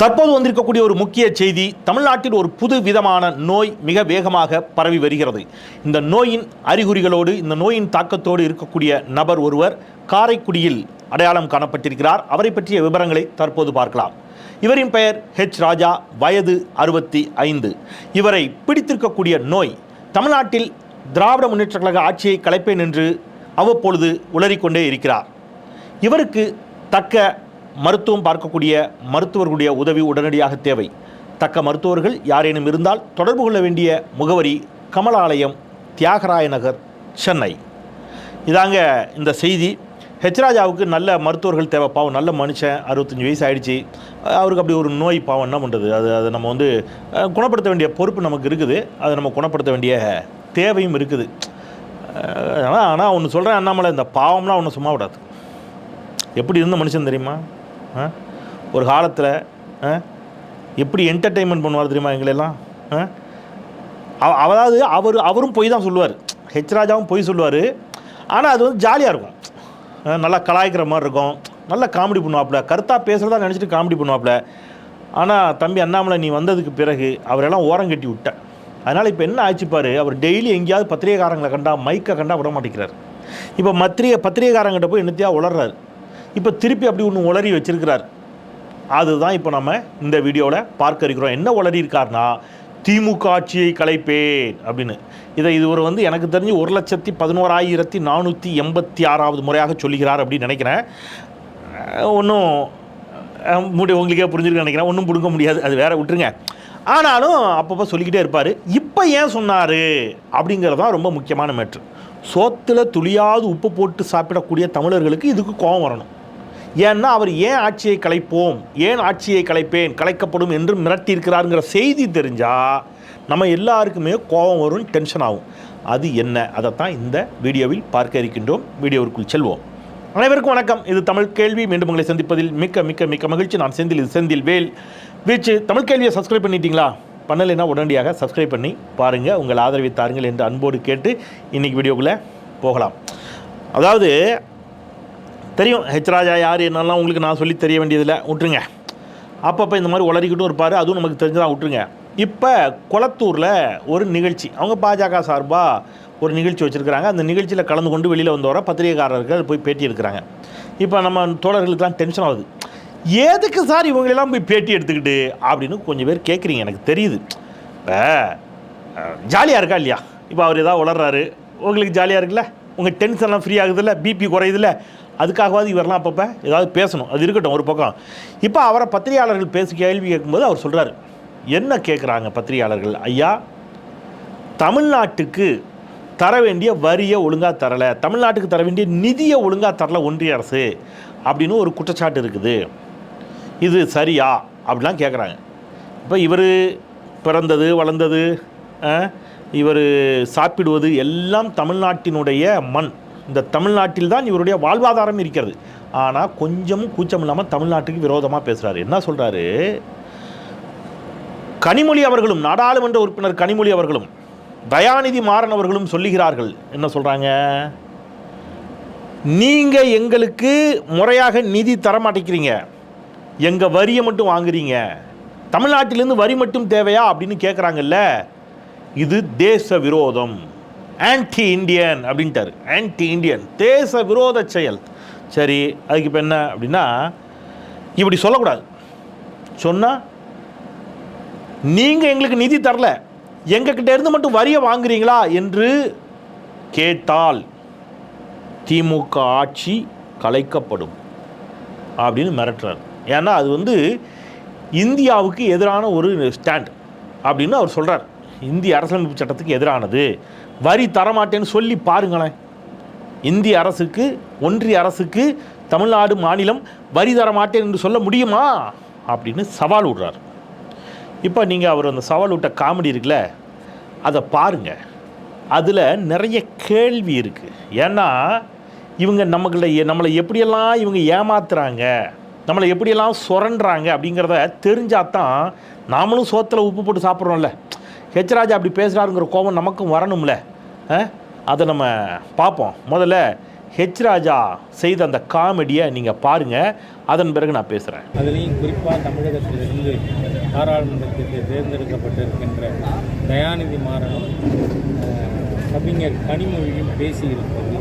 தற்போது வந்திருக்கக்கூடிய ஒரு முக்கிய செய்தி தமிழ்நாட்டில் ஒரு புது விதமான நோய் மிக வேகமாக பரவி வருகிறது. இந்த நோயின் அறிகுறிகளோடு இந்த நோயின் தாக்கத்தோடு இருக்கக்கூடிய நபர் ஒருவர் காரைக்குடியில் அடையாளம் காணப்பட்டிருக்கிறார். அவரை பற்றிய விவரங்களை தற்போது பார்க்கலாம். இவரின் பெயர் ஹெச் ராஜா வயது அறுபத்தி ஐந்து. இவரை பிடித்திருக்கக்கூடிய நோய் தமிழ்நாட்டில் திராவிட முன்னேற்ற கழக ஆட்சியை கலைப்பேன் என்று அவ்வப்பொழுது உளறிக்கொண்டே இருக்கிறார். இவருக்கு தக்க மருத்துவம் பார்க்கக்கூடிய மருத்துவர்களுடைய உதவி உடனடியாக தேவை. தக்க மருத்துவர்கள் யாரேனும் இருந்தால் தொடர்பு கொள்ள வேண்டிய முகவரி கமலாலயம் தியாகராய நகர் சென்னை. இதாங்க இந்த செய்தி. ஹெச்ராஜாவுக்கு நல்ல மருத்துவர்கள் தேவை. பாவம் நல்ல மனுஷன் அறுபத்தஞ்சி வயசு ஆயிடுச்சு. அவருக்கு அப்படி ஒரு நோய் பாவம் என்ன பண்ணுறது அது அதை நம்ம வந்து குணப்படுத்த வேண்டிய பொறுப்பு நமக்கு இருக்குது. அதை நம்ம குணப்படுத்த வேண்டிய தேவையும் இருக்குது. ஆனால் ஆனால் ஒன்று சொல்கிறேன் அண்ணாமலை இந்த பாவம்லாம் ஒன்று சும்மா விடாது. எப்படி இருந்த மனுஷன் தெரியுமா? ஒரு காலத்தில் எப்படி என்டர்டெயின்மெண்ட் பண்ணுவார் தெரியுமா எங்களெல்லாம்? ஆ? அவ- அதாவது அவர் அவரும் பொய் தான் சொல்லுவார். ஹெச் ராஜாவும் பொய் சொல்லுவார். ஆனால் அது வந்து ஜாலியாக இருக்கும். நல்லா கலாய்க்கிற மாதிரி இருக்கும். நல்லா காமெடி பண்ணுவாப்புல. கருத்தாக பேசுகிறதா நினச்சிட்டு காமெடி பண்ணுவாப்புல. ஆனால் தம்பி அண்ணாமலை நீ வந்ததுக்கு பிறகு அவரெல்லாம் ஓரம் கட்டி விட்ட. அதனால் இப்போ என்ன ஆச்சு அவர் டெய்லி எங்கேயாவது பத்திரிகைக்காரங்களை கண்டா மைக்கை கண்டா விட மாட்டேங்கிறார். இப்போ மத்திரிய பத்திரிகைக்காரங்கிட்ட போய் என்னத்தையா உளர்றாரு? இப்போ திருப்பி அப்படி ஒன்று உளறி வச்சிருக்கிறார். அதுதான் இப்போ நம்ம இந்த வீடியோவில் பார்க்க இருக்கிறோம். என்ன உளறி இருக்கார்னா திமுக ஆட்சியை கலைப்பேன் அப்படின்னு. இதை இதுவரை வந்து எனக்கு தெரிஞ்சு ஒரு லட்சத்தி பதினோராயிரத்தி நானூற்றி எண்பத்தி ஆறாவது முறையாக சொல்லுகிறார் அப்படின்னு நினைக்கிறேன். ஒன்றும் முடி உங்களுக்கே புரிஞ்சிருக்குன்னு நினைக்கிறேன். ஒன்றும் பிடுங்க முடியாது. அது வேற விட்டுருங்க. ஆனாலும் அப்பப்போ சொல்லிக்கிட்டே இருப்பார். இப்போ ஏன் சொன்னார்? அப்படிங்கிறது தான் ரொம்ப முக்கியமான மேட்ரு. சோத்தில் துளியாவது உப்பு போட்டு சாப்பிடக்கூடிய தமிழர்களுக்கு இதுக்கு கோபம் வரணும். ஏன்னா அவர் ஏன் ஆட்சியை கலைப்போம்? ஏன் ஆட்சியை கலைப்பேன்? கலைக்கப்படும் என்று மிரட்டியிருக்கிறாருங்கிற செய்தி தெரிஞ்சால் நம்ம எல்லாருக்குமே கோபம் வரும் டென்ஷன் ஆகும். அது என்ன? அதைத்தான் இந்த வீடியோவில் பார்க்க இருக்கின்றோம். வீடியோவிற்குள் செல்வோம். அனைவருக்கும் வணக்கம். இது தமிழ் கேள்வி. மீண்டும் உங்களை சந்திப்பதில் மிக்க மிக்க மிக்க மகிழ்ச்சி. நான் செந்தில் இது செந்தில் வேல். வீச்சு தமிழ் கேள்வியை சப்ஸ்கிரைப் பண்ணிட்டீங்களா? பண்ணலைன்னா உடனடியாக சப்ஸ்கிரைப் பண்ணி பாருங்கள் உங்கள் ஆதரவை தாருங்கள் என்று அன்போடு கேட்டு இன்றைக்கி வீடியோக்குள்ளே போகலாம். அதாவது தெரியும். ஹெச் ராஜா யார் என்னெல்லாம் உங்களுக்கு நான் சொல்லி தெரிய வேண்டியதில்லை. விட்டுருங்க. அப்பப்போ இந்த மாதிரி உளறிக்கிட்டும் இருப்பார். அதுவும் நமக்கு தெரிஞ்சதாக விட்டுருங்க. இப்போ குளத்தூரில் ஒரு நிகழ்ச்சி. அவங்க பாஜக சார்பாக ஒரு நிகழ்ச்சி வச்சுருக்கிறாங்க. அந்த நிகழ்ச்சியில் கலந்து கொண்டு வெளியில் வந்தவரை பத்திரிகைக்காரர்கள் போய் பேட்டி எடுக்கிறாங்க. இப்போ நம்ம தோழர்களுக்கெல்லாம் டென்ஷன் ஆகுது. எதுக்கு சார் இவங்களெல்லாம் போய் பேட்டி எடுத்துக்கிட்டு? அப்படின்னு கொஞ்சம் பேர் கேட்குறீங்க எனக்கு தெரியுது. இப்போ ஜாலியாக இருக்கா இல்லையா? இப்போ அவர் ஏதாவது உளர்றாரு. உங்களுக்கு ஜாலியாக இருக்குல்ல? உங்கள் டென்ஷன்லாம் ஃப்ரீ ஆகுதுல்ல? பிபி குறையுதுல்ல? அதுக்காகவாது இவரெல்லாம் அப்பப்போ ஏதாவது பேசணும். அது இருக்கட்டும் ஒரு பக்கம். இப்போ அவரை பத்திரிகையாளர்கள் பேசி கேள்வி கேட்கும்போது அவர் சொல்கிறாரு என்ன கேட்குறாங்க பத்திரிகையாளர்கள்? ஐயா தமிழ்நாட்டுக்கு தர வேண்டிய வரியை ஒழுங்காக தரலை. தமிழ்நாட்டுக்கு தர வேண்டிய நிதியை ஒழுங்காக தரல ஒன்றிய அரசு. அப்படின்னு ஒரு குற்றச்சாட்டு இருக்குது. இது சரியா? அப்படிலாம் கேட்குறாங்க இப்போ இவர் பிறந்தது வளர்ந்தது இவர் சாப்பிடுவது எல்லாம் தமிழ்நாட்டினுடைய மண். இந்த தமிழ்நாட்டில் தான் இவருடைய வாழ்வாதாரம் இருக்கிறது. ஆனால் கொஞ்சமும் கூச்சம் இல்லாமல் தமிழ்நாட்டுக்கு விரோதமாக பேசுகிறாரு என்ன சொல்கிறாரு கனிமொழி அவர்களும் நாடாளுமன்ற உறுப்பினர் கனிமொழி அவர்களும் தயாநிதி மாறன் அவர்களும் சொல்லுகிறார்கள். என்ன சொல்கிறாங்க நீங்கள் எங்களுக்கு முறையாக நிதி தர மாட்டேங்கிறீங்க. எங்கள் வரியை மட்டும் வாங்குறீங்க. தமிழ்நாட்டிலேருந்து வரி மட்டும் தேவையா? அப்படின்னு கேட்குறாங்கல்ல இது தேச விரோதம். ஆன்டி இந்தியன் அப்படின்ட்டாரு. ஆன்டி இந்தியன் தேச விரோத செயல். சரி அதுக்கு இப்போ என்ன அப்படின்னா இப்படி சொல்லக்கூடாது. சொன்னால் நீங்கள் எங்களுக்கு நிதி தரல. எங்ககிட்ட இருந்து மட்டும் வரியை வாங்குறீங்களா? என்று கேட்டால் திமுக ஆட்சி கலைக்கப்படும் அப்படின்னு மிரட்டுறார். ஏன்னா அது வந்து இந்தியாவுக்கு எதிரான ஒரு ஸ்டாண்ட் அப்படின்னு அவர் சொல்கிறார் இந்திய அரசியலமைப்பு சட்டத்துக்கு எதிரானது. வரி தரமாட்டேன்னு சொல்லி பாருங்களேன். இந்திய அரசுக்கு ஒன்றிய அரசுக்கு தமிழ்நாடு மாநிலம் வரி தரமாட்டேன் என்று சொல்ல முடியுமா? அப்படின்னு சவால் விடுறார். இப்போ நீங்கள் அவர் அந்த சவால் விட்ட காமெடி இருக்குல்ல அதை பாருங்கள் அதில் நிறைய கேள்வி இருக்குது ஏன்னா இவங்க நம்மகிட்ட நம்மளை எப்படியெல்லாம் இவங்க ஏமாத்துறாங்க நம்மளை எப்படியெல்லாம் சுரண்டுறாங்க அப்படிங்கிறத தெரிஞ்சால் தான் நாமளும் சோத்தில் உப்பு போட்டு சாப்பிட்றோம்ல. ஹெச்ராஜா அப்படி பேசுகிறாருங்கிற கோபம் நமக்கும் வரணும்ல. அதை நம்ம பார்ப்போம். முதல்ல ஹெச் ராஜா செய்த அந்த காமெடியை நீங்கள் பாருங்கள் அதன் பிறகு நான் பேசுகிறேன் அதுலேயும் குறிப்பாக தமிழகத்திலிருந்து பாராளுமன்றத்திற்கு தேர்ந்தெடுக்கப்பட்டிருக்கின்ற தயாநிதி மாறனும் கவிஞர் கனிமொழியும் பேசியிருப்பது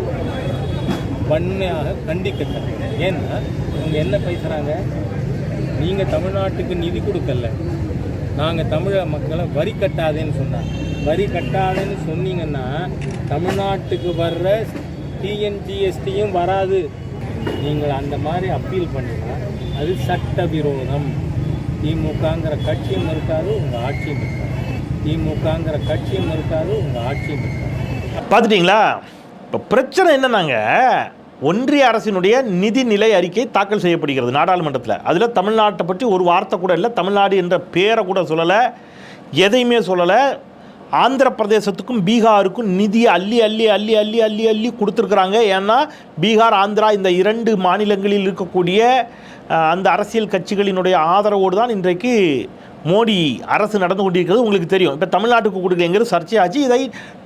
வன்மையாக கண்டிக்கத்தக்கது. ஏன்னா இவங்க என்ன பேசுகிறாங்க நீங்கள் தமிழ்நாட்டுக்கு நிதி கொடுக்கல. நாங்கள் தமிழக மக்களை வரி கட்டாதேன்னு சொன்னாங்க. வரி கட்டாதேன்னு சொன்னீங்கன்னா தமிழ்நாட்டுக்கு வர்ற டிஎன்ஜிஎஸ்டியும் வராது. நீங்கள் அந்த மாதிரி அப்பீல் பண்ணினா அது சட்டவிரோதம். திமுகங்கிற கட்சியும் இருக்காது உங்கள் ஆட்சியும் இருக்காது. திமுகங்கிற கட்சியும் இருக்காது உங்கள் ஆட்சியும் இருக்காது. பார்த்துட்டிங்களா? இப்போ பிரச்சனை என்னன்னாங்க? ஒன்றிய அரசினுடைய நிதிநிலை அறிக்கை தாக்கல் செய்யப்படுகிறது நாடாளுமன்றத்தில். அதில் தமிழ்நாட்டை பற்றி ஒரு வார்த்தை கூட இல்லை தமிழ்நாடு என்ற பேரை கூட சொல்லலை எதையுமே சொல்லலை ஆந்திர பிரதேசத்துக்கும் பீகாருக்கும் நிதி அள்ளி அள்ளி அள்ளி அள்ளி அள்ளி அள்ளி கொடுத்துருக்குறாங்க. ஏன்னா பீகார் ஆந்திரா இந்த இரண்டு மாநிலங்களில் இருக்கக்கூடிய அந்த அரசியல் கட்சிகளினுடைய ஆதரவோடு தான் இன்றைக்கு மோடி அரசு நடந்து கொண்டிருக்கிறது. உங்களுக்கு தெரியும். இப்போ தமிழ்நாட்டுக்கு கொடுக்குறேங்கிறது சர்ச்சையாச்சு. இதை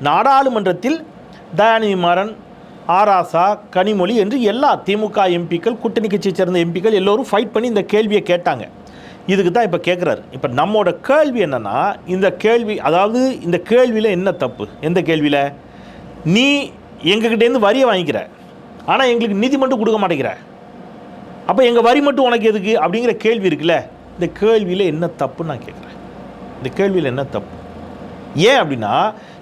நாடாளுமன்றத்தில் தயாநிதி மாறன் ஆராசா கனிமொழி என்று எல்லா திமுக எம்பிக்கள் கூட்டணி கட்சியை சேர்ந்த எம்பிக்கள் எல்லோரும் ஃபைட் பண்ணி இந்த கேள்வியை கேட்டாங்க. இதுக்கு தான் இப்போ கேட்குறாரு இப்போ நம்மோட கேள்வி என்னென்னா இந்த கேள்வி அதாவது இந்த கேள்வியில் என்ன தப்பு? எந்த கேள்வியில்? நீ எங்ககிட்டேருந்து வரியை வாங்கிக்கிற. ஆனால் எங்களுக்கு நிதி மட்டும் கொடுக்க மாட்டேங்கிற. அப்போ எங்கள் வரி மட்டும் உனக்கு எதுக்கு? அப்படிங்கிற கேள்வி இருக்குல்ல. இந்த கேள்வியில் என்ன தப்புன்னு நான் கேட்குறேன் இந்த கேள்வியில் என்ன தப்பு? ஏன் அப்படின்னா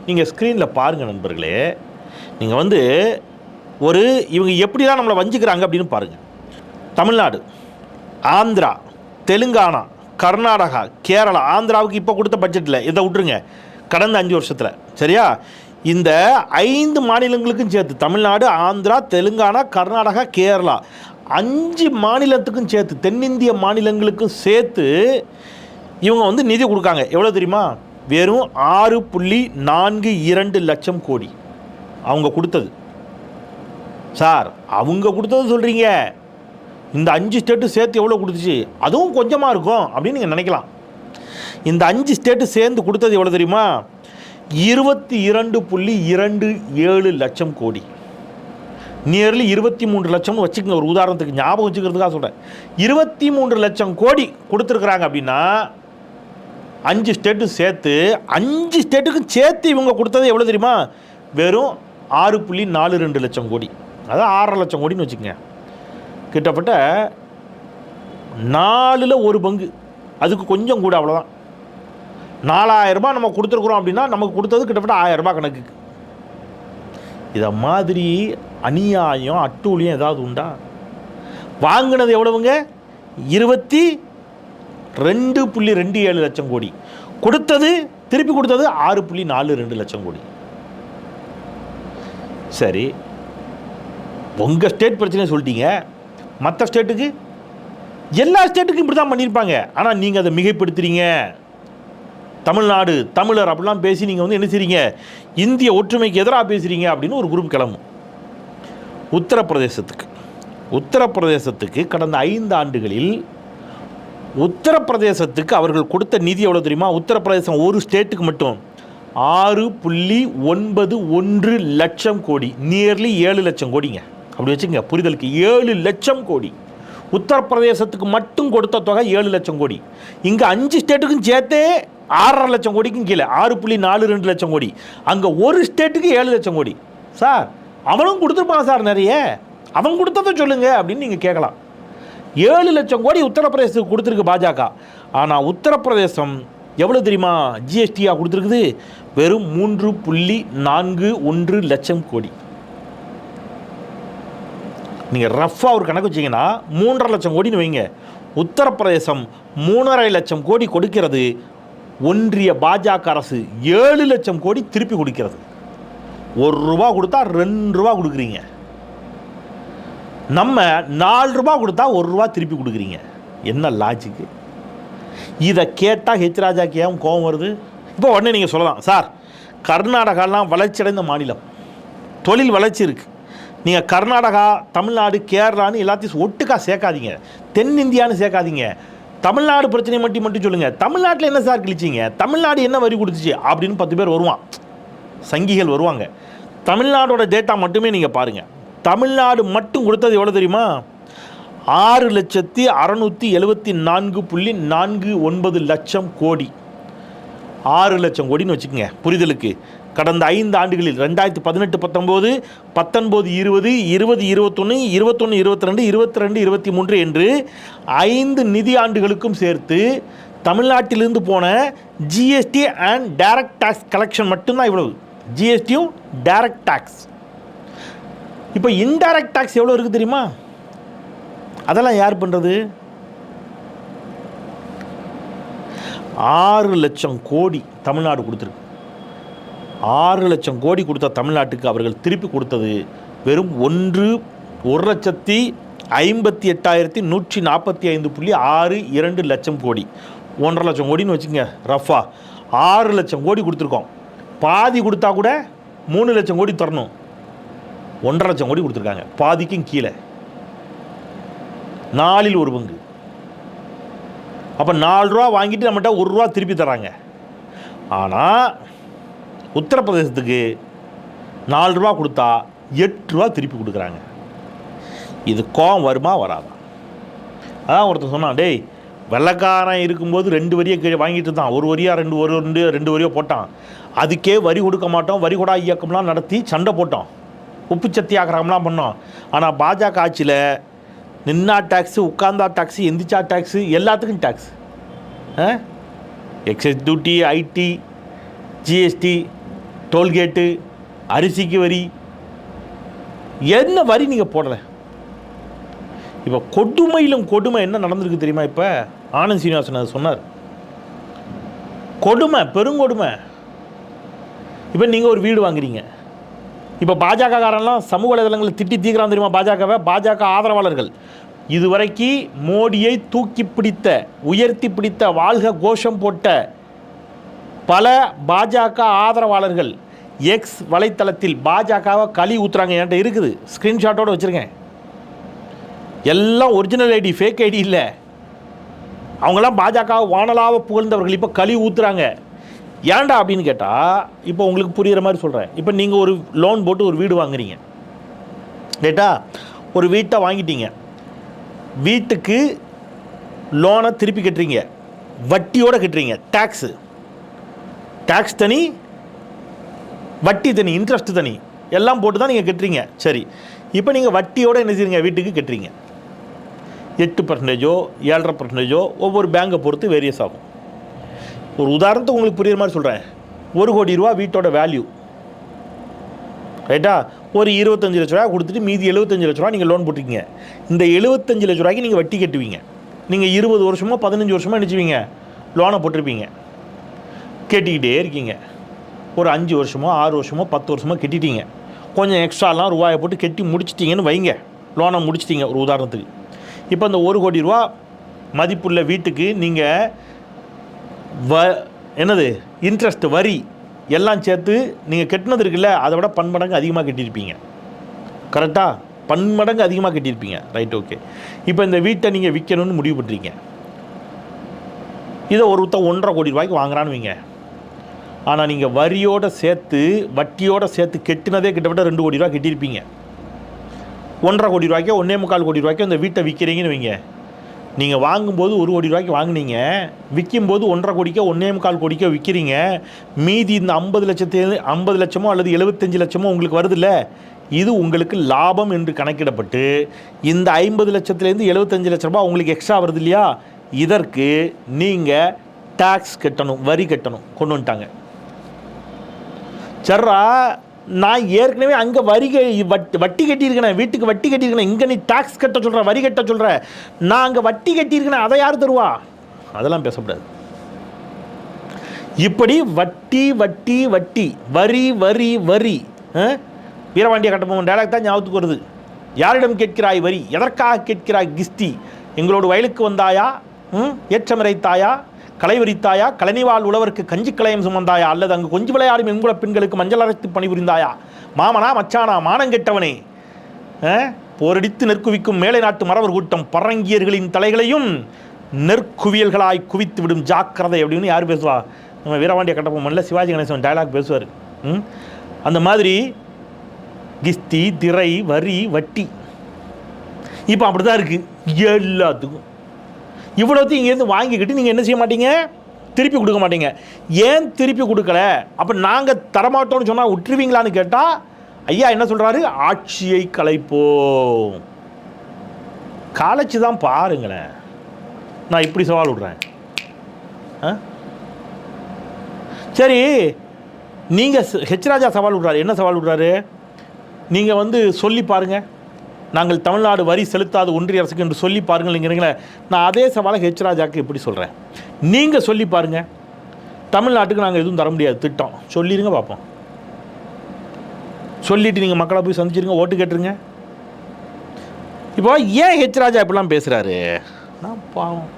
நீங்கள் ஸ்க்ரீனில் பாருங்கள் நண்பர்களே. நீங்கள் வந்து ஒரு இவங்க எப்படிலாம் நம்மளை வஞ்சிக்கிறாங்க அப்படின்னு பாருங்கள் தமிழ்நாடு ஆந்திரா தெலுங்கானா கர்நாடகா கேரளா ஆந்திராவுக்கு இப்போ கொடுத்த பட்ஜெட்டில் இதை விட்டுருங்க. கடந்த அஞ்சு வருஷத்தில். சரியா? இந்த ஐந்து மாநிலங்களுக்கும் சேர்த்து தமிழ்நாடு ஆந்திரா தெலுங்கானா கர்நாடகா கேரளா அஞ்சு மாநிலத்துக்கும் சேர்த்து தென்னிந்திய மாநிலங்களுக்கும் சேர்த்து இவங்க வந்து நிதி கொடுக்காங்க. எவ்வளோ தெரியுமா? வெறும் ஆறு புள்ளி நான்கு இரண்டு லட்சம் கோடி. அவங்க கொடுத்தது. சார் அவங்க கொடுத்தது சொல்கிறீங்க இந்த அஞ்சு ஸ்டேட்டு சேர்த்து எவ்வளோ கொடுத்துச்சு? அதுவும் கொஞ்சமாக இருக்கும் அப்படின்னு நீங்கள் நினைக்கலாம். இந்த அஞ்சு ஸ்டேட்டு சேர்ந்து கொடுத்தது எவ்வளோ தெரியுமா? இருபத்தி இரண்டு புள்ளி இரண்டு ஏழு லட்சம் கோடி. நியர்லி இருபத்தி மூன்று லட்சம்னு வச்சுக்கோங்க ஒரு உதாரணத்துக்கு ஞாபகம் வச்சுக்கிறதுக்காக சொல்கிறேன் இருபத்தி மூன்று லட்சம் கோடி கொடுத்துருக்குறாங்க அப்படின்னா அஞ்சு ஸ்டேட்டு சேர்த்து அஞ்சு ஸ்டேட்டுக்கும் சேர்த்து இவங்க கொடுத்தது எவ்வளோ தெரியுமா? வெறும் ஆறு புள்ளி நாலு ரெண்டு லட்சம் கோடி. அதான் ஆறரை லட்சம் கோடின்னு வச்சுக்கோங்க. கிட்டத்தட்ட நாலில் ஒரு பங்கு. அதுக்கு கொஞ்சம் கூட அவ்வளோதான் நாலாயிரரூபா நம்ம கொடுத்துருக்குறோம் அப்படின்னா நமக்கு கொடுத்தது கிட்டத்தட்ட ஆயிரரூபா கணக்குக்கு. இதை மாதிரி அநியாயம் அட்டூழியம் ஏதாவது உண்டா? வாங்கினது எவ்வளவுங்க? இருபத்தி ரெண்டு புள்ளி ரெண்டு ஏழு லட்சம் கோடி. கொடுத்தது திருப்பி கொடுத்தது ஆறு புள்ளி நாலு ரெண்டு லட்சம் கோடி. சரி. உங்கள் ஸ்டேட் பிரச்சனையை சொல்லிட்டீங்க. மற்ற ஸ்டேட்டுக்கு? எல்லா ஸ்டேட்டுக்கும் இப்படி தான் பண்ணியிருப்பாங்க. ஆனால் நீங்கள் அதை மிகைப்படுத்துகிறீங்க தமிழ்நாடு தமிழர் அப்படிலாம் பேசி நீங்கள் வந்து என்ன செய்றீங்க? இந்திய ஒற்றுமைக்கு எதிராக பேசுகிறீங்க அப்படின்னு ஒரு குரூப் கிளம்பும். உத்தரப்பிரதேசத்துக்கு. உத்தரப்பிரதேசத்துக்கு கடந்த ஐந்து ஆண்டுகளில் உத்தரப்பிரதேசத்துக்கு அவர்கள் கொடுத்த நிதி எவ்வளோ தெரியுமா? உத்தரப்பிரதேசம் ஒரு ஸ்டேட்டுக்கு மட்டும் ஆறு புள்ளி ஒன்பது ஒன்று லட்சம் கோடி நியர்லி ஏழு லட்சம் கோடிங்க. அப்படி வச்சுக்கோங்க புரிதலுக்கு ஏழு லட்சம் கோடி. உத்தரப்பிரதேசத்துக்கு மட்டும் கொடுத்த தொகை ஏழு லட்சம் கோடி. இங்கே அஞ்சு ஸ்டேட்டுக்கும் சேர்த்தே ஆறரை லட்சம் கோடிக்கும் கீழே ஆறு புள்ளி நாலு ரெண்டு லட்சம் கோடி. அங்கே ஒரு ஸ்டேட்டுக்கு ஏழு லட்சம் கோடி. சார் அவனும் கொடுத்துருப்பான் சார் நிறைய. அவன் கொடுத்ததை சொல்லுங்க அப்படின்னு நீங்கள் கேட்கலாம். ஏழு லட்சம் கோடி உத்தரப்பிரதேசத்துக்கு கொடுத்துருக்கு பாஜக. ஆனால் உத்தரப்பிரதேசம் எவ்வளோ தெரியுமா? ஜிஎஸ்டியாக கொடுத்துருக்குது. வெறும் மூன்று புள்ளி நான்கு ஒன்று லட்சம் கோடி. நீங்கள் ரஃப்பாக ஒரு கணக்கு வச்சிங்கன்னா மூன்றரை லட்சம் கோடின்னு வைங்க. உத்தரப்பிரதேசம் மூணரை லட்சம் கோடி கொடுக்கிறது. ஒன்றிய பாஜக அரசு ஏழு லட்சம் கோடி திருப்பி கொடுக்கிறது. ஒரு ரூபா கொடுத்தா ரெண்டு ரூபா கொடுக்குறீங்க. நம்ம நாலு ரூபா கொடுத்தா ஒரு ரூபா திருப்பி கொடுக்குறீங்க. என்ன லாஜிக்கு இதை கேட்டால் ஹெச் ராஜாக்கு ஏன் கோபம் வருது? இப்போ உடனே நீங்கள் சொல்லலாம். சார் கர்நாடகாலாம் வளர்ச்சியடைந்த மாநிலம். தொழில் வளர்ச்சி இருக்குது நீங்கள் கர்நாடகா தமிழ்நாடு கேரளான்னு எல்லாத்தையும் ஒட்டுக்கா சேர்க்காதீங்க. தென்னிந்தியான்னு சேர்க்காதீங்க. தமிழ்நாடு பிரச்சனை மட்டும் மட்டும் சொல்லுங்கள் தமிழ்நாட்டில் என்ன சார் கிழிச்சிங்க? தமிழ்நாடு என்ன வரி கொடுத்துச்சு? அப்படின்னு பத்து பேர் வருவான். சங்கிகள் வருவாங்க. தமிழ்நாடோட டேட்டா மட்டுமே நீங்கள் பாருங்கள் தமிழ்நாடு மட்டும் கொடுத்தது எவ்வளோ தெரியுமா? ஆறு லட்சத்தி அறநூற்றி எழுபத்தி நான்கு புள்ளி நான்கு ஒன்பது லட்சம் கோடி. ஆறு லட்சம் கோடின்னு வச்சுக்கோங்க. புரிதலுக்கு. கடந்த ஐந்து ஆண்டுகளில் ரெண்டாயிரத்தி பதினெட்டு பத்தொம்போது பத்தொன்பது இருபது இருபது இருபத்தொன்று இருபத்தொன்று இருபத்தி ரெண்டு இருபத்தி ரெண்டு இருபத்தி மூன்று என்று ஐந்து நிதி ஆண்டுகளுக்கும் சேர்த்து தமிழ்நாட்டிலிருந்து போன GST and direct tax collection மட்டும்தான் இவ்வளவு. ஜிஎஸ்டியும் டைரக்ட் டேக்ஸ் இப்போ இன்டைரக்ட் டேக்ஸ் எவ்வளோ இருக்குது தெரியுமா? அதெல்லாம் யார் பண்ணுறது ஆறு லட்சம் கோடி தமிழ்நாடு கொடுத்துருக்கு. ஆறு லட்சம் கோடி கொடுத்த தமிழ்நாட்டுக்கு அவர்கள் திருப்பி கொடுத்தது வெறும் ஒன்று ஒரு லட்சத்தி ஐம்பத்தி எட்டாயிரத்தி நூற்றி நாற்பத்தி ஐந்து புள்ளி ஆறு இரண்டு லட்சம் கோடி. ஒன்றரை லட்சம் கோடின்னு வச்சுங்க ரஃபா. ஆறு லட்சம் கோடி கொடுத்துருக்கோம். பாதி கொடுத்தா கூட மூணு லட்சம் கோடி தரணும். ஒன்றரை லட்சம் கோடி கொடுத்துருக்காங்க. பாதிக்கும் கீழே. நாலில் ஒரு பங்கு. அப்போ நாலு ரூபா வாங்கிட்டு நம்மகிட்ட ஒரு ரூபா திருப்பி தராங்க. ஆனால் உத்தரப்பிரதேசத்துக்கு நாலு ரூபா கொடுத்தா எட்டு ரூபா திருப்பி கொடுக்குறாங்க. இது கோவம் வருமா வராதா? அதான் ஒருத்தர் சொன்னான் டேய் வெள்ளைக்காரன் இருக்கும்போது ரெண்டு வரியை கீழே வாங்கிட்டு தான் ஒரு வரியாக ரெண்டு ஒரு ரெண்டு ரெண்டு வரியோ போட்டான். அதுக்கே வரி கொடுக்க மாட்டோம். வரி கொடா இயக்கம்லாம் நடத்தி சண்டை போட்டோம். உப்பு சத்தியாகிரகம்லாம் பண்ணோம். ஆனால் பாஜக ஆட்சியில் நின்னா டேக்ஸு உட்கார்ந்தா டேக்ஸு எந்திரிச்சா டேக்ஸு எல்லாத்துக்கும் tax excise duty IT GST tollgate அரிசிக்கு வரி என்ன வரி நீங்கள் போடலை? இப்போ கொடுமையிலும் கொடுமை என்ன நடந்திருக்கு தெரியுமா இப்போ? ஆனந்த் சீனிவாசன் அது சொன்னார். கொடுமை பெருங்கொடுமை இப்போ நீங்கள் ஒரு வீடு வாங்குறீங்க. இப்போ பாஜக காரன்லாம் சமூக வலைதளங்களை திட்டி தீக்கிறான் தெரியுமா பாஜகவை? பாஜக ஆதரவாளர்கள். இதுவரைக்கு மோடியை தூக்கி பிடித்த உயர்த்தி பிடித்த வாழ்க கோஷம் போட்ட பல பாஜக ஆதரவாளர்கள் எக்ஸ் வலைத்தளத்தில் பாஜகவை களி ஊத்துறாங்க. என்கிட்ட இருக்குது. ஸ்க்ரீன்ஷாட்டோடு வச்சுருக்கேன். எல்லாம் ஒரிஜினல் ஐடி ஃபேக் ஐடி இல்லை. அவங்களாம் பாஜக வானலாக புகழ்ந்தவர்கள். இப்போ களி ஊத்துறாங்க. ஏன்டா அப்படின்னு கேட்டால் இப்போ உங்களுக்கு புரிகிற மாதிரி சொல்கிறேன் இப்போ நீங்கள் ஒரு லோன் போட்டு ஒரு வீடு வாங்குறீங்க. ரைட்டா ஒரு வீட்டை வாங்கிட்டீங்க. வீட்டுக்கு லோனை திருப்பி கட்டுறீங்க. வட்டியோடு கட்டுறீங்க. டேக்ஸு டேக்ஸ் தனி வட்டி தனி இன்ட்ரெஸ்ட் தனி. எல்லாம் போட்டு தான் நீங்கள் கட்டுறீங்க. சரி. இப்போ நீங்கள் வட்டியோடு என்ன செய்றீங்க? வீட்டுக்கு கட்டுறீங்க. எட்டு பர்சன்டேஜோ ஏழரை பர்சன்டேஜோ ஒவ்வொரு பேங்கை பொறுத்து வேரியஸ் ஆகும். ஒரு உதாரணத்துக்கு உங்களுக்கு புரியுற மாதிரி சொல்கிறேன் ஒரு கோடி ரூபா வீட்டோட வேல்யூ ரைட்டா? ஒரு இருபத்தஞ்சு லட்ச ரூபா கொடுத்துட்டு மீதி எழுபத்தஞ்சு லட்ச ரூபா நீங்கள் லோன் போட்டிருக்கீங்க. இந்த எழுபத்தஞ்சு லட்ச ரூபாய்க்கு நீங்கள் வட்டி கட்டுவீங்க. நீங்கள் இருபது வருஷமோ பதினஞ்சு வருஷமோ நினச்சிவீங்க லோனை போட்டிருப்பீங்க. கேட்டிக்கிட்டே இருக்கீங்க. ஒரு அஞ்சு வருஷமோ ஆறு வருஷமோ பத்து வருஷமோ கட்டிட்டீங்க. கொஞ்சம் எக்ஸ்ட்ராலாம் ரூபாயை போட்டு கட்டி முடிச்சிட்டிங்கன்னு வைங்க. லோனை முடிச்சிட்டிங்க ஒரு உதாரணத்துக்கு. இப்போ இந்த ஒரு கோடி ரூபா மதிப்புள்ள வீட்டுக்கு நீங்கள் வ என்னது இன்ட்ரெஸ்ட் வரி எல்லாம் சேர்த்து நீங்கள் கட்டினது இருக்குல்ல அதை விட பன்மடங்கு அதிகமாக கட்டியிருப்பீங்க கரெக்டாக பன்மடங்கு அதிகமாக கட்டியிருப்பீங்க ரைட் ஓகே இப்போ இந்த வீட்டை நீங்கள் விற்கணும்னு முடிவு பண்ணுறீங்க இதை ஒருத்தன் ஒன்றரை கோடி ரூபாய்க்கு வாங்குறான்னு வைங்க. ஆனால் நீங்கள் வரியோடு சேர்த்து வட்டியோடு சேர்த்து கெட்டினதே கிட்டத்தட்ட ரெண்டு கோடி ரூபா கெட்டியிருப்பீங்க. ஒன்றரை கோடி ரூபாய்க்கோ ஒன்றே முக்கால் கோடி ரூபாய்க்கோ இந்த வீட்டை விற்கிறீங்கன்னு வைங்க. நீங்கள் வாங்கும்போது ஒரு கோடி ரூபாய்க்கு வாங்குனீங்க. விற்கும்போது ஒன்றரை கோடிக்கோ ஒன்றே முக்கால் கோடிக்கோ விற்கிறீங்க மீதி இந்த ஐம்பது லட்சத்து ஐம்பது லட்சமோ அல்லது எழுபத்தஞ்சு லட்சமோ உங்களுக்கு வருதுல்ல? இது உங்களுக்கு லாபம் என்று கணக்கிடப்பட்டு இந்த ஐம்பது லட்சத்துலேருந்து எழுபத்தஞ்சு லட்ச ரூபா உங்களுக்கு எக்ஸ்ட்ரா வருது இல்லையா? இதற்கு நீங்கள் டேக்ஸ் கட்டணும் வரி கட்டணும் கொண்டு வந்துட்டாங்க. சர்ரா நான் ஏற்கனவே அங்கே வரி கே- வட்டி வட்டி கட்டியிருக்கேன் வீட்டுக்கு வட்டி கட்டியிருக்கேன் இங்கே நீ டேக்ஸ் கட்ட சொல்கிற வரி கட்ட சொல்கிற நான் அங்கே வட்டி கட்டியிருக்கேன் அதை யார் தருவா? அதெல்லாம் பேசக்கூடாது. இப்படி வட்டி வட்டி வட்டி வரி வரி வரி ஆ? வீரபாண்டிய கட்டபொம்மன் டேலாக் தான் ஞாபகத்துக்கு வருது. யாரிடம் கேட்கிறாய் வரி? எதற்காக கேட்கிறாய் கிஸ்தி? எங்களோட வயலுக்கு வந்தாயா? ம்? ஏற்றமிரைத்தாயா கலைவரித்தாயா வரித்தாயா உழவருக்கு கஞ்சி களையம் சுமந்தாயா? அல்லது அங்கு கொஞ்சி விளையாடும் எங்குல பெண்களுக்கு மஞ்சள் அரைத்து பணிபுரிந்தாயா? மாமனா மச்சானா மானங்கெட்டவனே போரடித்து நெற்குவிக்கும் மேலை நாட்டு மறவர் கூட்டம் பரங்கியர்களின் தலைகளையும் நெற்குவியல்களாய் குவித்து விடும் ஜாக்கிரதை அப்படின்னு யார் பேசுவா? நம்ம வீரவாண்டிய கட்டபொம்மன்ல சிவாஜி கணேசன் டயலாக் பேசுவார். ம்? அந்த மாதிரி கிஸ்தி திரை வரி வட்டி. இப்போ அப்படி தான் இருக்குது எல்லாத்துக்கும். இவ்வளோத்தையும் இங்கேருந்து வாங்கிக்கிட்டு நீங்கள் என்ன செய்ய மாட்டீங்க? திருப்பி கொடுக்க மாட்டீங்க. ஏன் திருப்பி கொடுக்கல? அப்போ நாங்கள் தரமாட்டோம்னு சொன்னால் விட்டுருவீங்களான்னு கேட்டால் ஐயா என்ன சொல்கிறாரு ஆட்சியை கலைப்போம். காலைச்சு தான் பாருங்களேன். நான் இப்படி சவால் விட்றேன். ஆ? சரி நீங்கள் ஹெச்ராஜா சவால் விட்றாரு. என்ன சவால் விடுறாரு? நீங்கள் வந்து சொல்லி பாருங்கள் நாங்கள் தமிழ்நாடு வரி செலுத்தாத ஒன்றிய அரசுக்கு என்று சொல்லி பாருங்கள்ங்கிறீங்களே நான் அதே சவாலை ஹெச் ராஜாக்கு எப்படி சொல்கிறேன் நீங்கள் சொல்லி பாருங்கள் தமிழ்நாட்டுக்கு நாங்கள் எதுவும் தர முடியாது. திட்டம். சொல்லிடுங்க பார்ப்போம் சொல்லிட்டு நீங்கள் மக்களை போய் சந்திச்சிருங்க ஓட்டு கேட்டுருங்க. இப்போ ஏன் ஹெச் ராஜா இப்படிலாம் பேசுகிறாரு நான் பாவம்.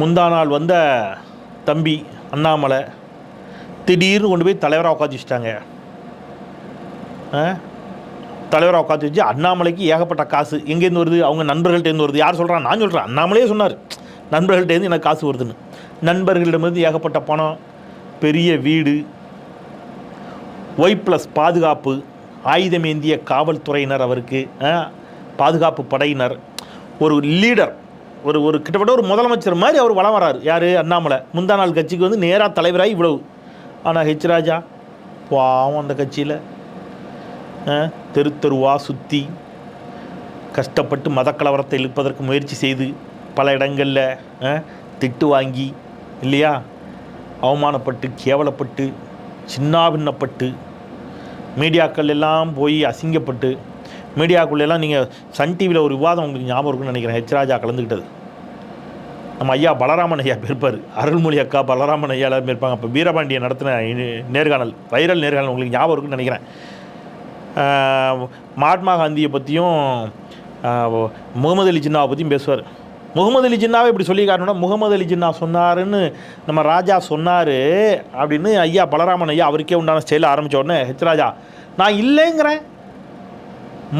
முந்தா நாள் வந்த தம்பி அண்ணாமலை திடீர்னு கொண்டு போய் தலைவராக உட்காந்து வச்சுட்டாங்க. ஆ? தலைவராக உட்காந்து வச்சு அண்ணாமலைக்கு ஏகப்பட்ட காசு. எங்கேருந்து வருது? அவங்க நண்பர்கள்ட்டேருந்து வருது. யார் சொல்கிறான் நான் சொல்கிறேன் அண்ணாமலையே சொன்னார். நண்பர்கள்ட்டேருந்து எனக்கு காசு வருதுன்னு. நண்பர்களிடமிருந்து ஏகப்பட்ட பணம் பெரிய வீடு ஒய் ப்ளஸ் பாதுகாப்பு ஆயுதமேந்திய காவல்துறையினர் அவருக்கு பாதுகாப்பு படையினர். ஒரு லீடர் ஒரு ஒரு கிட்டத்தட்ட ஒரு முதலமைச்சர் மாதிரி அவர் வளம் வராரு. யார்? அண்ணாமலை. முந்தா நாள் கட்சிக்கு வந்து நேராக தலைவராக இவ்வளவு. ஆனால் ஹெச் ராஜா பாவம் அந்த கட்சியில். தெரு தெருவா சுற்றி கஷ்டப்பட்டு மதக்கலவரத்தை இழுப்பதற்கு முயற்சி செய்து பல இடங்களில் திட்டு வாங்கி இல்லையா? அவமானப்பட்டு கேவலப்பட்டு சின்னாபின்னப்பட்டு மீடியாக்கள் எல்லாம் போய் அசிங்கப்பட்டு மீடியாக்குள்ளெல்லாம் நீங்கள் சன் டிவியில் ஒரு விவாதம் உங்களுக்கு ஞாபகம் இருக்குன்னு நினைக்கிறேன். ஹெச்ராஜா கலந்துக்கிட்டது நம்ம ஐயா பலராமன் ஐயா இருப்பார். அருள்மொழி அக்கா பலராமன் ஐயா எல்லாருமே இருப்பாங்க. அப்போ வீரபாண்டியன் நடத்தின நேர்காணல் வைரல் நேர்காணல் உங்களுக்கு ஞாபகம் இருக்குன்னு நினைக்கிறேன். மகாத்மா காந்தியை பற்றியும் முகமது அலி ஜின்னாவை பற்றியும் பேசுவார். முகமது அலி ஜின்னாவை இப்படி சொல்லி காட்டணும்னா முகமது அலி ஜின்னா சொன்னாருன்னு நம்ம ராஜா சொன்னார் அப்படின்னு ஐயா பலராமன் ஐயா அவருக்கே உண்டான ஸ்டைல ஆரம்பித்த உடனே ஹெச் ராஜா நான் இல்லைங்கிறேன்.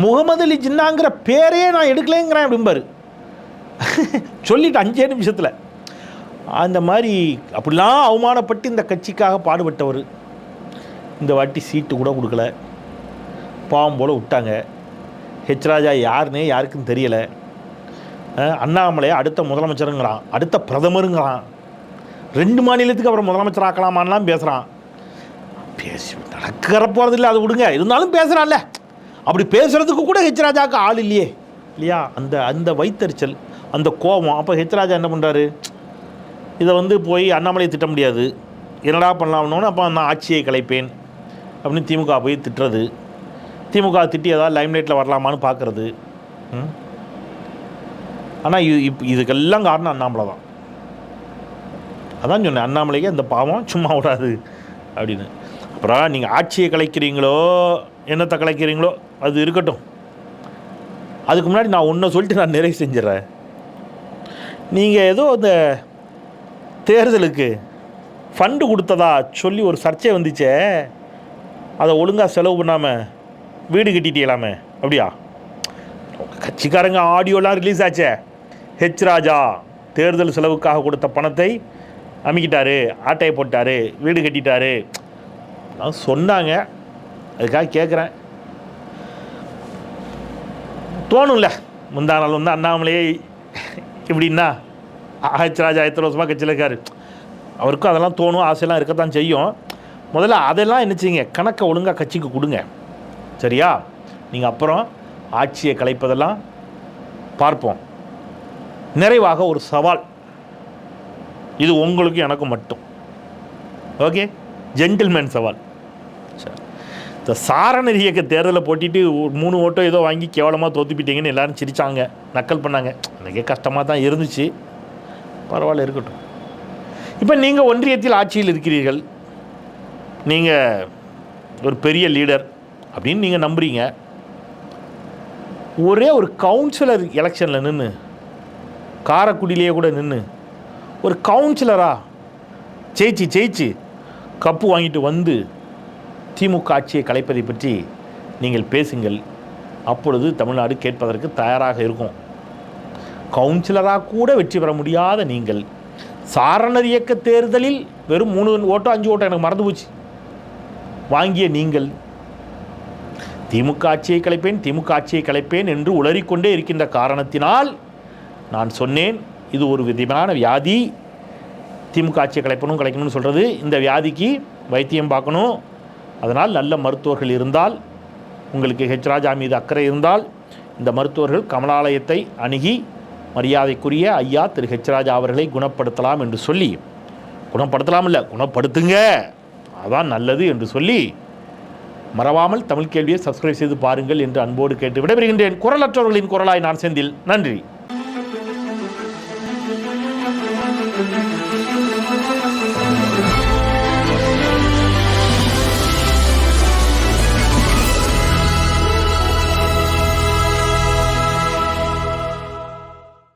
முகமது அலி ஜின்னாங்கிற பேரையே நான் எடுக்கலைங்கிறேன் அப்படிம்பாரு. சொல்லிட்டு அஞ்சே நிமிஷத்தில். அந்த மாதிரி அப்படிலாம் அவமானப்பட்டு இந்த கட்சிக்காக பாடுபட்டவர். இந்த வாட்டி சீட்டு கூட கொடுக்கல. பாவம் போல் விட்டாங்க. ஹெச் ராஜா யாருன்னே யாருக்கும் தெரியலை. அண்ணாமலை அடுத்த முதலமைச்சருங்கிறான். அடுத்த பிரதமருங்கிறான். ரெண்டு மாநிலத்துக்கு அப்புறம் முதலமைச்சர் ஆக்கலாமான்லாம் பேசுகிறான் பேசி நடக்கிற போகிறதில்ல அது விடுங்க. இருந்தாலும் பேசுகிறான்ல அப்படி பேசுகிறதுக்கு கூட ஹெச் ராஜாவுக்கு ஆள் இல்லையே. இல்லையா? அந்த அந்த வைத்தறிச்சல் அந்த கோபம். அப்போ ஹெச் ராஜா என்ன பண்ணுறாரு இதை வந்து போய் அண்ணாமலையை திட்ட முடியாது. என்னடா பண்ணலாம்னு அப்போ நான் ஆட்சியை கலைப்பேன் அப்படின்னு திமுக போய் திட்டுறது. திமுக திட்டி ஏதாவது லைம்லைட்டில் வரலாமான்னு பார்க்குறது. ஆனால் இது இப் இதுக்கெல்லாம் காரணம் அண்ணாமலை தான். அதான் சொன்னேன் அண்ணாமலைக்கு அந்த பாவம் சும்மா விடாது அப்படின்னு. அப்புறம் நீங்கள் ஆட்சியை கலைக்கிறீங்களோ என்னத்தை கலைக்கிறீங்களோ அது இருக்கட்டும். அதுக்கு முன்னாடி நான் ஒன்றை சொல்லிட்டு நான் நிறைவு செஞ்சிடறேன். நீங்கள் ஏதோ அந்த தேர்தலுக்கு ஃபண்டு கொடுத்ததா சொல்லி ஒரு சர்ச்சை வந்துச்சே அதை ஒழுங்காக செலவு பண்ணாமல் வீடு கட்டிட்டீங்களாமே? அப்படியா? கட்சிக்காரங்க ஆடியோலாம் ரிலீஸ் ஆச்சே. ஹெச் ராஜா தேர்தல் செலவுக்காக கொடுத்த பணத்தை அமுக்கிட்டாரு ஆட்டையை போட்டார் வீடு கட்டிட்டாரு. நான் சொன்னாங்க. அதுக்காக கேட்குறேன் தோணும்ல. முந்தா நாள் வந்து அண்ணாமலையே இப்படின்னா ஹெச் ராஜா எத்தனை வருஷமாக கட்சியில் இருக்கார்? அவருக்கும் அதெல்லாம் தோணும் ஆசையெல்லாம் இருக்கத்தான் செய்யும். முதல்ல அதெல்லாம் என்ன செய்யுங்க கணக்கை ஒழுங்காக கட்சிக்கு கொடுங்க. சரியா? நீங்கள் அப்புறம் ஆட்சியை கலைப்பதெல்லாம் பார்ப்போம். நிறைவாக ஒரு சவால். இது உங்களுக்கும் எனக்கும் மட்டும். ஓகே? ஜென்டில்மேன் சவால். சரி. இந்த சாரணர் இயக்க தேர்தலில் போட்டிட்டு ஒரு மூணு ஓட்டோ ஏதோ வாங்கி கேவலமாக தோத்துப்பிட்டீங்கன்னு எல்லாரும் சிரிச்சாங்க. நக்கல் பண்ணாங்க. எனக்கே கஷ்டமாக தான் இருந்துச்சு. பரவாயில்ல இருக்கட்டும். இப்போ நீங்கள் ஒன்றியத்தில் ஆட்சியில் இருக்கிறீர்கள். நீங்கள் ஒரு பெரிய லீடர். அப்படின்னு நீங்கள் நம்புகிறீங்க ஒரே ஒரு கவுன்சிலர் எலெக்ஷனில் நின்று காரைக்குடியிலேயே கூட நின்று ஒரு கவுன்சிலரா ஜெயிச்சு ஜெயிச்சு கப்பு வாங்கிட்டு வந்து திமுக ஆட்சியை கலைப்பதை பற்றி நீங்கள் பேசுங்கள். அப்பொழுது தமிழ்நாடு கேட்பதற்கு தயாராக இருக்கும். கவுன்சிலராக கூட வெற்றி பெற முடியாத நீங்கள் சாரணர் இயக்க தேர்தலில் வெறும் மூணு ஓட்டோ அஞ்சு ஓட்டோ எனக்கு மறந்து போச்சு. வாங்கிய நீங்கள் திமுக ஆட்சியை கலைப்பேன் திமுக ஆட்சியை கலைப்பேன் என்று உளறிக்கொண்டே இருக்கின்ற காரணத்தினால் நான் சொன்னேன் இது ஒரு விதமான வியாதி. திமுக ஆட்சியை கலைப்பணும் கலைக்கணும்னு சொல்கிறது இந்த வியாதிக்கு வைத்தியம் பார்க்கணும். அதனால் நல்ல மருத்துவர்கள் இருந்தால் உங்களுக்கு ஹெச் ராஜா மீது அக்கறை இருந்தால் இந்த மருத்துவர்கள் கமலாலயத்தை அணுகி மரியாதைக்குரிய ஐயா திரு ஹெச் ராஜா அவர்களை குணப்படுத்தலாம் என்று சொல்லி குணப்படுத்தலாம் இல்லை குணப்படுத்துங்க. அதான் நல்லது என்று சொல்லி மறவாமல் தமிழ் கேள்வியை சப்ஸ்கிரைப் செய்து பாருங்கள் என்று அன்போடு கேட்டு விடைபெறுகின்றேன். குரலற்றவர்களின் குரலாய் நான் செந்தில். நன்றி.